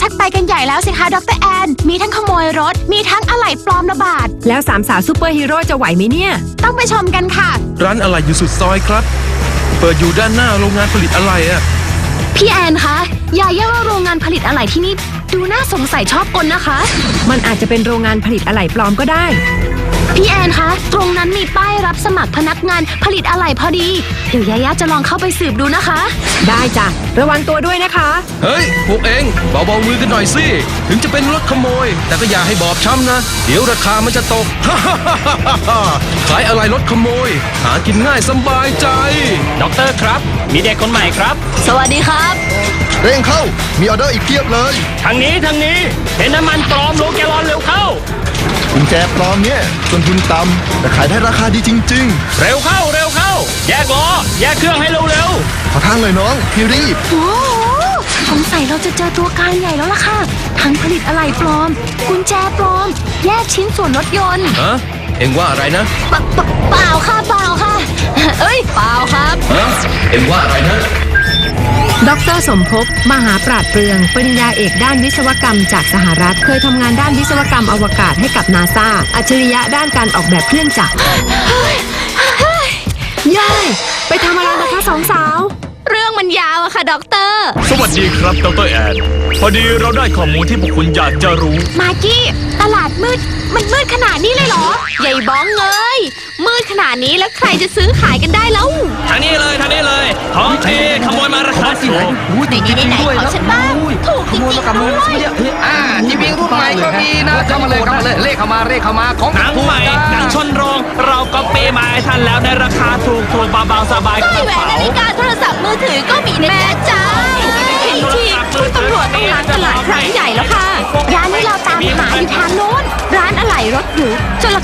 ชักไปกันใหญ่แล้วสิคะดรแอน มีทั้งขโมยรถ มีทั้งอะไหล่ปลอมระบาด แล้วสามสาวซูเปอร์ฮีโร่จะไหวไหมเนี่ย ต้องไปชมกันค่ะ ร้านอะไรอยู่สุดซอยครับ เปิดอยู่ด้านหน้าโรงงานผลิตอะไรอะพี่แอนคะยาย่าว่าโรงงานผลิตอะไหล่ที่นี่ดูน่าสงสัยชอบกลนะคะ มันอาจจะเป็นโรงงานผลิตอะไหล่ปลอมก็ได้ พี่แอนคะ ตรงนั้นมีป้ายรับสมัครพนักงานผลิตอะไหล่พอดี เดี๋ยวยาย่าจะลองเข้าไปสืบดูนะคะ ได้จ้ะ ระวังตัวด้วยนะคะ เฮ้ย พวกเองเบาๆมือกันหน่อยสิ ถึงจะเป็นรถขโมย แต่ก็อย่าให้บอบช้ำนะ เดี๋ยวราคามันจะตก ขายอะไรรถขโมย หากินง่ายสบายใจ ด็อกเตอร์ครับ มีเด็กคนใหม่ครับ สวัสดีครับ เร่งเข้า มีออเดอร์อีกเพียบเลย ทางนี้ทางนี้ เห็นน้ำมันปลอมโลแกลลอนเร็วเข้า กุญแจปลอมเนี่ยต้นทุนต่ำแต่ขายได้ราคาดีจริง เร็วเข้าเร็วเข้า แยกล้อแยกเครื่องให้เร็วเร็วๆ ขอทางเลยน้องพี่รีบ โอ้โหสงสัยเราจะเจอตัวการใหญ่แล้วล่ะค่ะ ทั้งผลิตอะไหล่ปลอม กุญแจปลอม แยกชิ้นส่วนรถยนต์ฮะเองว่าอะไรนะเปเปเปล่าค่ะเปล่าค่ะ เอ้ยเปล่าครับ ฮะเองว่าอะไรนะ ดรสมภพ มหาปราดเปรือง ปริญญาเอกด้านวิศวกรรมจากสหรัฐ เคยทำงานด้านวิศวกรรมอวกาศให้กับนาซาอัจฉริยะด้านการออกแบบเครื่องจักรยายไปทำอะไรนะคะสองสาว เรื่องมันยาวอะค่ะด็อกเตอร์ สวัสดีครับดรแอน พอดีเราได้ข้อมูลที่พวกคุณอยากจะรู้ มากกี้ ตลาดมืด มันมืดขนาดนี้เลยเหรอ ใหญ่บ้องเอ้ยมืดขนาดนี้แล้วใครจะซื้อขายกันได้แล้วทางนี้เลยทางนี้เลยของทีขโมยมาราคาถูกไหนไหนไหนขอฉันบ้างถูกจริงๆด้วยอ่าทีวีรุ่นใหม่ก็มีนะเข้ามาเลยเข้ามาเลยเลขเข้ามาเลขเข้ามาของหนังถูกใหม่จ้าหนังชนโรง เราก็เปย์มาให้ท่านแล้วในราคาถูกถูก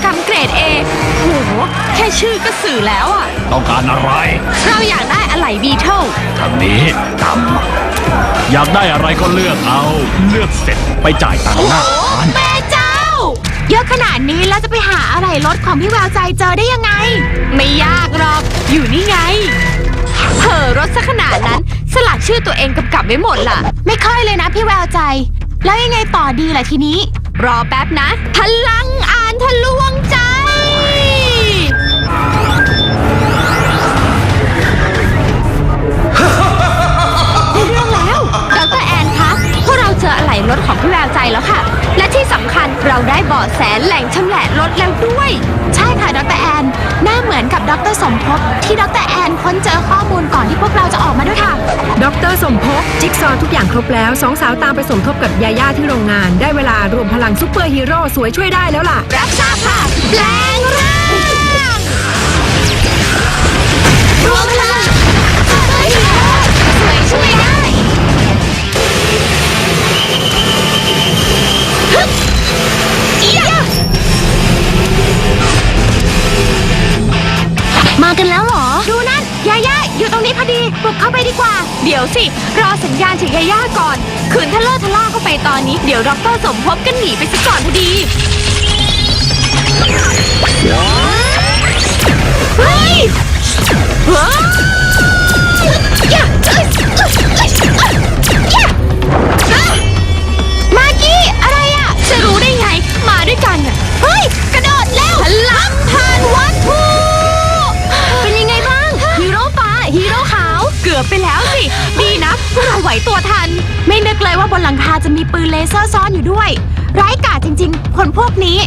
กรรมเกรดเอโห แค่ชื่อก็สื่อแล้วอะ ต้องการอะไร เราอยากได้อะไหล่บีเทิลทางนี้ตามมาอยากได้อะไรก็เลือกเอา เลือกเสร็จไปจ่ายตังค์หน้าร้าน แม่เจ้า เยอะขนาดนี้แล้วจะไปหาอะไหล่รถของพี่แววใจเจอได้ยังไง ไม่ยากหรอก อยู่นี่ไงเผลอรถซะขนาดนั้น สลักชื่อตัวเองกำกับไว้หมดล่ะ ไม่ค่อยเลยนะพี่แววใจ แล้วยังไงต่อดีล่ะทีนี้ รอแป๊บนะ พลังอ่าน ทะลวงใจ เรื่องแล้วดรแอนคะพวกเราเจออะไหล่รถของพี่แววใจแล้วค่ะ และที่สำคัญเราได้เบาะแสแหล่งชำแหละรถแล้วด้วย ใช่ค่ะดรแอน หน้าเหมือนกับดรสมภพที่ดรแอนค้นเจอข้อมูลก่อนที่พวกเราจะออกมาด้วยค่ะ ดรสมภพจิ๊กซอทุกอย่างครบแล้วสองสาวตามไปสมทบกับยาย่าที่โรงงาน ได้เวลารวมพลังซูเปอร์ฮีโร่สวยช่วยได้แล้วล่ะ รับทราบค่ะแปลงร่างรวม นี้พอดีบุกเข้าไปดีกว่า เดี๋ยวสิ รอสัญญาณจากยาย่าก่อนขืนทะเลาะทะล่าเข้าไปตอนนี้เดี๋ยวดรสมภพกันหนีไปซะก่อนพอดี นึกเลยว่าบนหลังคาจะมีปืนเลเซอร์ซ่อนอยู่ด้วย ร้ายกาจจริง ๆ คนพวกนี้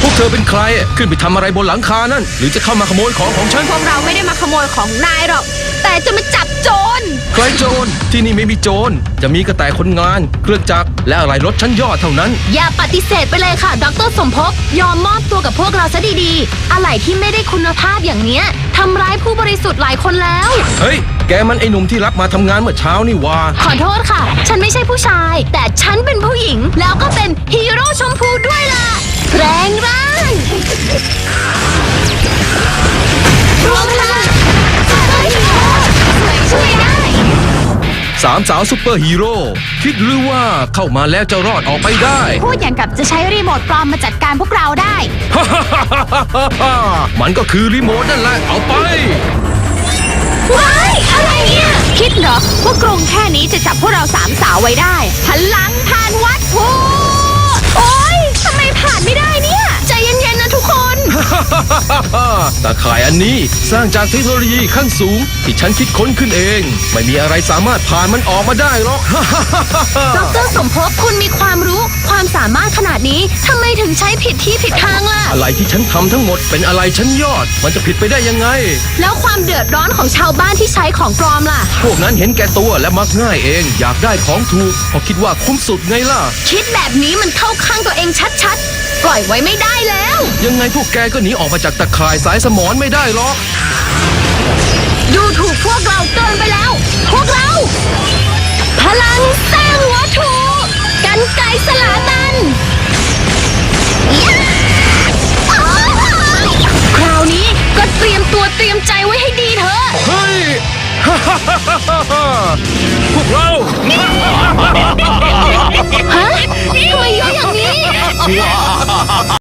พวกเธอเป็นใครอะขึ้นไปทำอะไรบนหลังคานั่น หรือจะเข้ามาขโมยของของฉัน พวกเราไม่ได้มาขโมยของนายหรอก แต่จะมาจับโจร ใครโจร ที่นี่ไม่มีโจร จะมีกระแต่คนงาน เครื่องจักร และอะไรรถชั้นยอดเท่านั้น อย่าปฏิเสธไปเลยค่ะ ดรสมภพยอมมอบตัวกับพวกเราซะดีๆ อะไรที่ไม่ได้คุณภาพอย่างเนี้ยทำร้ายผู้บริสุทธิ์หลายคนแล้ว เฮ้ย แกมันไอ้หนุ่มที่รับมาทำงานเมื่อเช้านี่หว่าขอโทษค่ะ ฉันไม่ใช่ผู้ชาย แต่ฉันเป็นผู้หญิง แล้วก็เป็นฮีโร่ชมพูด้วยล่ะ แรงร่างรวมพลังซูเปอร์ฮีโร่สวยช่วยได้ สามสาวซุปเปอร์ฮีโร่คิดหรือว่าเข้ามาแล้วจะรอดออกไปได้ พูดอย่างกับจะใช้รีโมทปลอมมาจัดการพวกเราได้ มันก็คือรีโมทนั่นแหละเอาไป ว้ายอะไรเนี่ย คิดเหรอว่ากรงแค่นี้จะจับพวกเราสามสาวไว้ได้พลัง ตาข่ายอันนี้สร้างจากเทคโนโลยีขั้นสูง ที่ฉันคิดค้นขึ้นเอง ไม่มีอะไรสามารถผ่านมันออกมาได้หรอกดรสมภพคุณมีความรู้ ความสามารถขนาดนี้ทำไมถึงใช้ผิดที่ผิดทางล่ะ อะไรที่ฉันทำทั้งหมดเป็นอะไรชั้นยอด มันจะผิดไปได้ยังไง แล้วความเดือดร้อนของชาวบ้านที่ใช้ของปลอมล่ะ พวกนั้นเห็นแก่ตัวและมักง่ายเอง อยากได้ของถูกเพราะคิดว่าคุ้มสุดไงล่ะ คิดแบบนี้มันเข้าข้างตัวเองชัดๆ ปล่อยไว้ไม่ได้แล้ว ยังไงพวกแกก็หนีออกมาจากตะข่ายสายสมอนไม่ได้หรอก ดูถูกพวกเราเกินไปแล้ว พวกเรา พลังสร้างวัตถุกันไกรสลาตันยะอ้าวคราวนี้ก็เตรียมตัวเตรียมใจไว้ให้ดีเถอะ เฮ้ย พวกเรา ฮะทำไมเยอะอย่างนี้ 哇哈哈哈哈